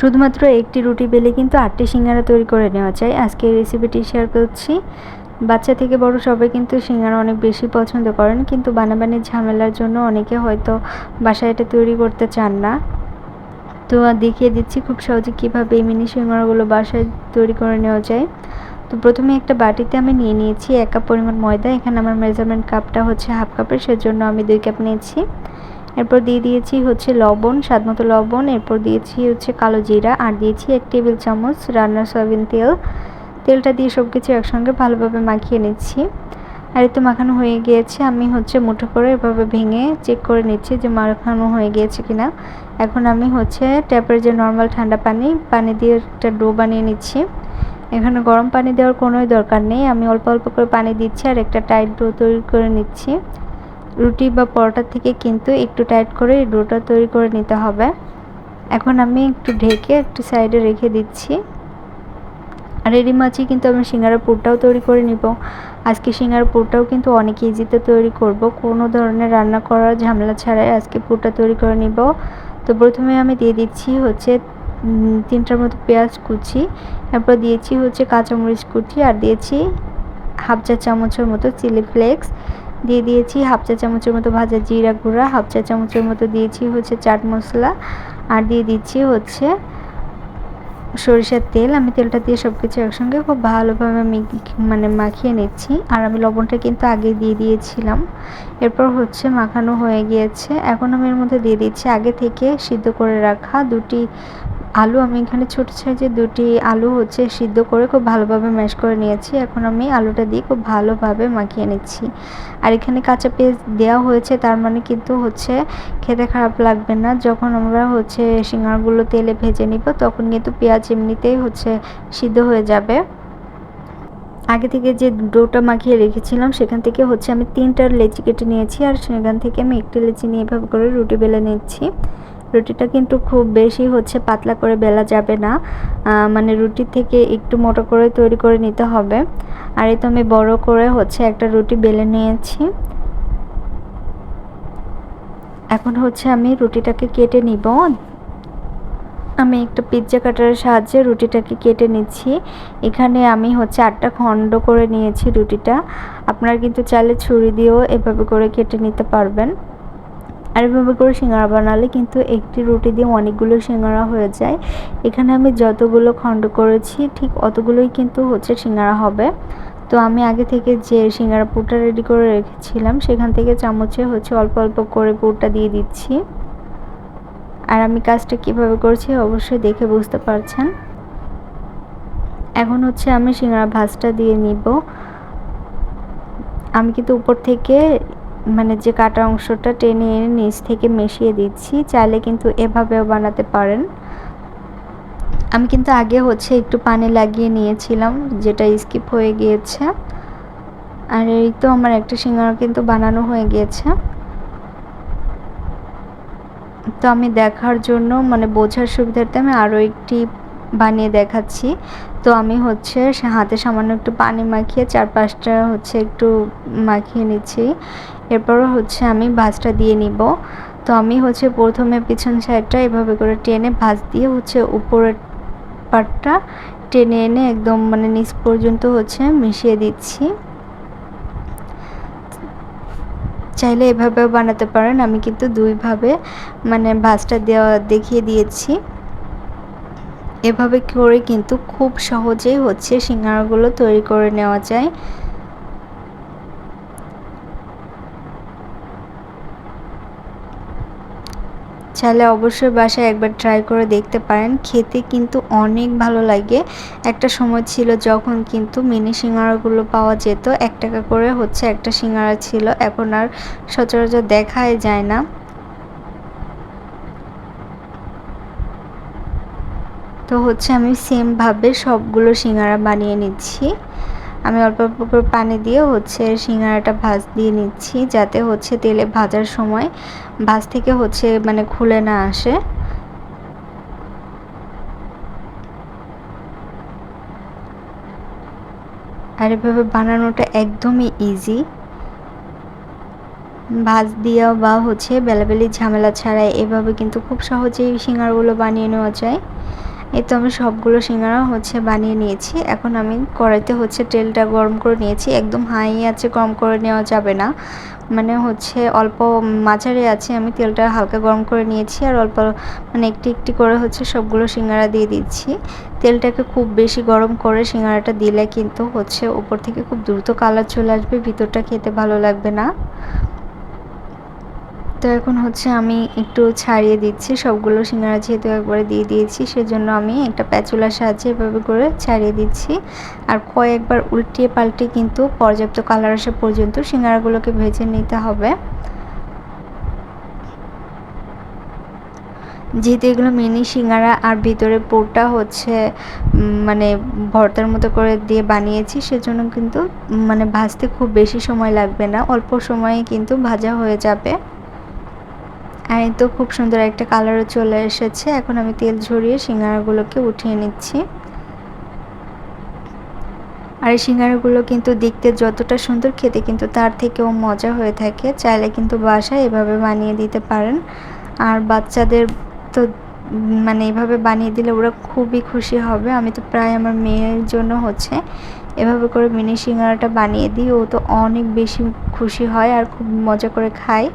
শুধুমাত্র একটি রুটি বেলে কিন্তু আটটি সিঙ্গারা তৈরি করে নেওয়া যায়। আজকে এই রেসিপিটি শেয়ার করছি। বাচ্চা থেকে বড় সবাই কিন্তু সিঙ্গারা অনেক বেশি পছন্দ করেন, কিন্তু বানাবানির ঝামেলার জন্য অনেকে হয়তো বাসায় এটা তৈরি করতে চান না। তো দেখিয়ে দিচ্ছি খুব সহজে কীভাবে এই মিনি সিঙ্গারাগুলো বাসায় তৈরি করে নেওয়া যায়। তো প্রথমে একটা বাটিতে আমি নিয়ে নিয়েছি এক কাপ পরিমাণ ময়দা। এখানে আমার মেজারমেন্ট কাপটা হচ্ছে হাফ কাপের সেজন্য আমি দুই কাপ নিয়েছি। এরপর দিয়ে দিয়েছি হচ্ছে লবণ স্বাদ মতো লবণ, এরপর দিয়েছি হচ্ছে কালো জিরা, আর দিয়েছি এক টেবিল চামচ রান্নার সয়াবিন তেল। তেলটা দিয়ে সব কিছু একসঙ্গে ভালোভাবে মাখিয়ে নিচ্ছি। আর তো মাখানো হয়ে গিয়েছে, আমি হচ্ছে মুঠো করে এভাবে ভেঙে চেক করে নিচ্ছি যে মাখানো হয়ে গিয়েছে কিনা। এখন আমি হচ্ছে ট্যাপের যে নর্মাল ঠান্ডা পানি পানি দিয়ে একটা ডো বানিয়ে নিচ্ছি। এখানে গরম পানি দেওয়ার কোনোই দরকার নেই, আমি অল্প অল্প করে পানি দিচ্ছি আর একটা টাইট ডো তৈরি করে নিচ্ছি। রুটি বা পরোটার থেকে কিন্তু একটু টাইট করে ডোটা তৈরি করে নিতে হবে। এখন আমি একটু ঢেকে একটু সাইডে রেখে দিচ্ছি। আর এরই মাঝে কিন্তু আমি সিঙ্গারা পুরটাও তৈরি করে নিব। আজকে সিঙ্গারা পুরটাও কিন্তু অনেক ইজিতে তৈরি করব। কোনো ধরনের রান্না করার ঝামেলা ছাড়াই আজকে পুরটা তৈরি করে নিব। তো প্রথমে আমি দিয়ে দিচ্ছি হচ্ছে তিনটার মতো পেঁয়াজ কুচি। তারপর দিয়েছি হচ্ছে কাঁচামরিচ কুচি। আর দিয়েছি হাফ চা চামচের মতো চিলি ফ্লেক্স। দিয়ে দিয়েছি হাফ চা চামচের মতো ভাজা জিরা গুঁড়া, হাফ চা চামচের মতো দিয়েছি হচ্ছে চাট মশলা আর দিয়ে দিচ্ছি হচ্ছে সরিষার তেল। আমি তেলটা দিয়ে সব কিছু একসঙ্গে খুব ভালোভাবে মানে মাখিয়ে নিচ্ছি। আর আমি লবণটা কিন্তু আগে দিয়ে দিয়েছিলাম। এরপর হচ্ছে মাখানো হয়ে গিয়েছে। এখন আমি এর মধ্যে দিয়ে দিচ্ছি আগে থেকে সিদ্ধ করে রাখা দুটি আলু, আমি এখানে ছোটো সাইজে দুটি আলু হচ্ছে সিদ্ধ করে খুব ভালোভাবে ম্যাশ করে নিয়েছি। এখন আমি আলুটা দিয়ে খুব ভালোভাবে মাখিয়ে নিচ্ছি। আর এখানে কাঁচা পেঁয়াজ দেওয়া হয়েছে, তার মানে কিন্তু হচ্ছে খেতে খারাপ লাগবে না। যখন আমরা হচ্ছে সিঙ্গারগুলো তেলে ভেজে নিব, তখন কিন্তু পেঁয়াজ এমনিতেই হচ্ছে সিদ্ধ হয়ে যাবে। আগে থেকে যে ডোটা মাখিয়ে রেখেছিলাম, সেখান থেকে হচ্ছে আমি তিনটার লেচি কেটে নিয়েছি, আর সেখান থেকে আমি একটি লেচি নিয়ে এভাবে করে রুটি বেলে নিচ্ছি। রুটিটা কিন্তু খুব বেশি হচ্ছে, পাতলা করে বেলা যাবে না। মানে রুটি থেকে একটু মোটা করে তৈরি করে নিতে হবে। আর এই তো আমি বড় করে হচ্ছে একটা রুটি বেলে নিয়েছি। এখন হচ্ছে আমি রুটিটাকে কেটে নিব। আমি একটা পিৎজা কাটারের সাহায্যে রুটিটাকে কেটে নিচ্ছি। এখানে আমি হচ্ছে আটটা খণ্ড করে নিয়েছি রুটিটা। আপনারা কিন্তু চাইলে ছুরি দিয়েও এভাবে করে কেটে নিতে পারবেন। আর এভাবে করে সিঙ্গারা বানালে কিন্তু একটি রুটি দিয়ে অনেকগুলো সিঙ্গারা হয়ে যায়। এখানে আমি যতগুলো খণ্ড করেছি, ঠিক অতগুলোই কিন্তু হচ্ছে সিঙ্গারা হবে। তো আমি আগে থেকে যে সিঙ্গারা পুরটা রেডি করে রেখেছিলাম, সেখান থেকে চামচে হচ্ছে অল্প অল্প করে পুরটা দিয়ে দিচ্ছি। আর আমি কাজটা কীভাবে করছি অবশ্যই দেখে বুঝতে পারছেন। এখন হচ্ছে আমি সিঙ্গারা ভাজটা দিয়ে নিব। আমি কিন্তু উপর থেকে মানে যে কাটা অংশটা টেনে এনে নিচ থেকে মিশিয়ে দিচ্ছি, চাইলে কিন্তু এভাবেও বানাতে পারেন। আমি কিন্তু আগে হচ্ছে একটু পানি লাগিয়ে নিয়েছিলাম, যেটা স্কিপ হয়ে গিয়েছে। আর এই তো আমার একটা সিঙ্গারা কিন্তু বানানো হয়ে গিয়েছে। তো আমি দেখার জন্য মানে বোঝার সুবিধার্থে আমি আরও একটি বানিয়ে দেখাচ্ছি। তো আমি হচ্ছে হাতে সামান্য একটু পানি মাখিয়ে চার পাঁচটা হচ্ছে একটু মাখিয়ে নিচ্ছি। এরপরও হচ্ছে আমি ভাজটা দিয়ে নিব। তো আমি হচ্ছে প্রথমে পিছন সাইডটা এভাবে করে টেনে ভাজ দিয়ে হচ্ছে উপরের পাটটা টেনে এনে একদম মানে নিচ পর্যন্ত হচ্ছে মিশিয়ে দিচ্ছি। চাইলে এভাবেও বানাতে পারেন। আমি কিন্তু দুইভাবে মানে ভাজটা দেওয়া, দেখিয়ে দিয়েছি। এভাবে করে কিন্তু খুব সহজেই হচ্ছে সিঙ্গারাগুলো তৈরি করে নেওয়া যায়। চাইলে অবশ্যই বাসায় একবার ট্রাই করে দেখতে পারেন। খেতে কিন্তু অনেক ভালো লাগে। একটা সময় ছিল যখন কিন্তু মিনি সিঙ্গারাগুলো পাওয়া যেত। এক টাকা করে হচ্ছে একটা সিঙ্গারা ছিল। এখন আর সচরাচর দেখাই যায় না। তো হচ্ছে আমি সেমভাবে সবগুলো সিঙ্গারা বানিয়ে নিচ্ছি। আমি অল্প অল্প করে পানি দিয়ে হচ্ছে সিঙ্গারাটা ভাজ দিয়ে নিচ্ছি যাতে হচ্ছে তেলে ভাজার সময় ভাজ থেকে হচ্ছে মানে খুলে না আসে। আর এভাবে বানানোটা একদমই ইজি ভাজ দিয়েও বা হচ্ছে বেলাবেলি ঝামেলা ছাড়াই এভাবে কিন্তু খুব সহজেই সিঙ্গারগুলো বানিয়ে নেওয়া যায়। এই তো আমি সবগুলো সিঙ্গারা হচ্ছে বানিয়ে নিয়েছি। এখন আমি কড়াইতে হচ্ছে তেলটা গরম করে নিয়েছি। একদম হাই আছে গরম করে নেওয়া যাবে না। মানে হচ্ছে অল্প মাঝারি আছে, আমি তেলটা হালকা গরম করে নিয়েছি আর অল্প মানে একটি একটি করে হচ্ছে সবগুলো সিঙ্গারা দিয়ে দিচ্ছি। তেলটাকে খুব বেশি গরম করে সিঙ্গারাটা দিলে কিন্তু হচ্ছে উপর থেকে খুব দ্রুত কালার চলে আসবে, ভিতরটা খেতে ভালো লাগবে না। তো এখন হচ্ছে আমি একটু ছাড়িয়ে দিচ্ছি সবগুলো সিঙ্গারা যেহেতু একবারে দিয়ে দিয়েছি, সেজন্য আমি একটা প্যাচুলার সাহায্যে এভাবে করে ছাড়িয়ে দিচ্ছি। আর কয়েকবার উল্টিয়ে পাল্টে কিন্তু পর্যাপ্ত কালার আসা পর্যন্ত সিঙ্গারাগুলোকে ভেজে নিতে হবে। যেহেতু এগুলো মিনি সিঙ্গারা আর ভিতরে পোরটা হচ্ছে মানে ভর্তার মতো করে দিয়ে বানিয়েছি, সেজন্য কিন্তু মানে ভাজতে খুব বেশি সময় লাগবে না, অল্প সময়ে কিন্তু ভাজা হয়ে যাবে। আর তো খুব সুন্দর একটা কালারও চলে এসেছে। এখন আমি তেল ঝরিয়ে সিঙ্গারাগুলোকে উঠিয়ে নিচ্ছি। আর এই সিঙ্গারাগুলো কিন্তু দেখতে যতটা সুন্দর, খেতে কিন্তু তার থেকেও মজা হয়ে থাকে। চাইলে কিন্তু বাসায় এভাবে বানিয়ে দিতে পারেন। আর বাচ্চাদের তো মানে এভাবে বানিয়ে দিলে ওরা খুবই খুশি হবে। আমি তো প্রায় আমার মেয়ের জন্য হচ্ছে এভাবে করে মিনি সিঙ্গারাটা বানিয়ে দিই। ও তো অনেক বেশি খুশি হয় আর খুব মজা করে খায়।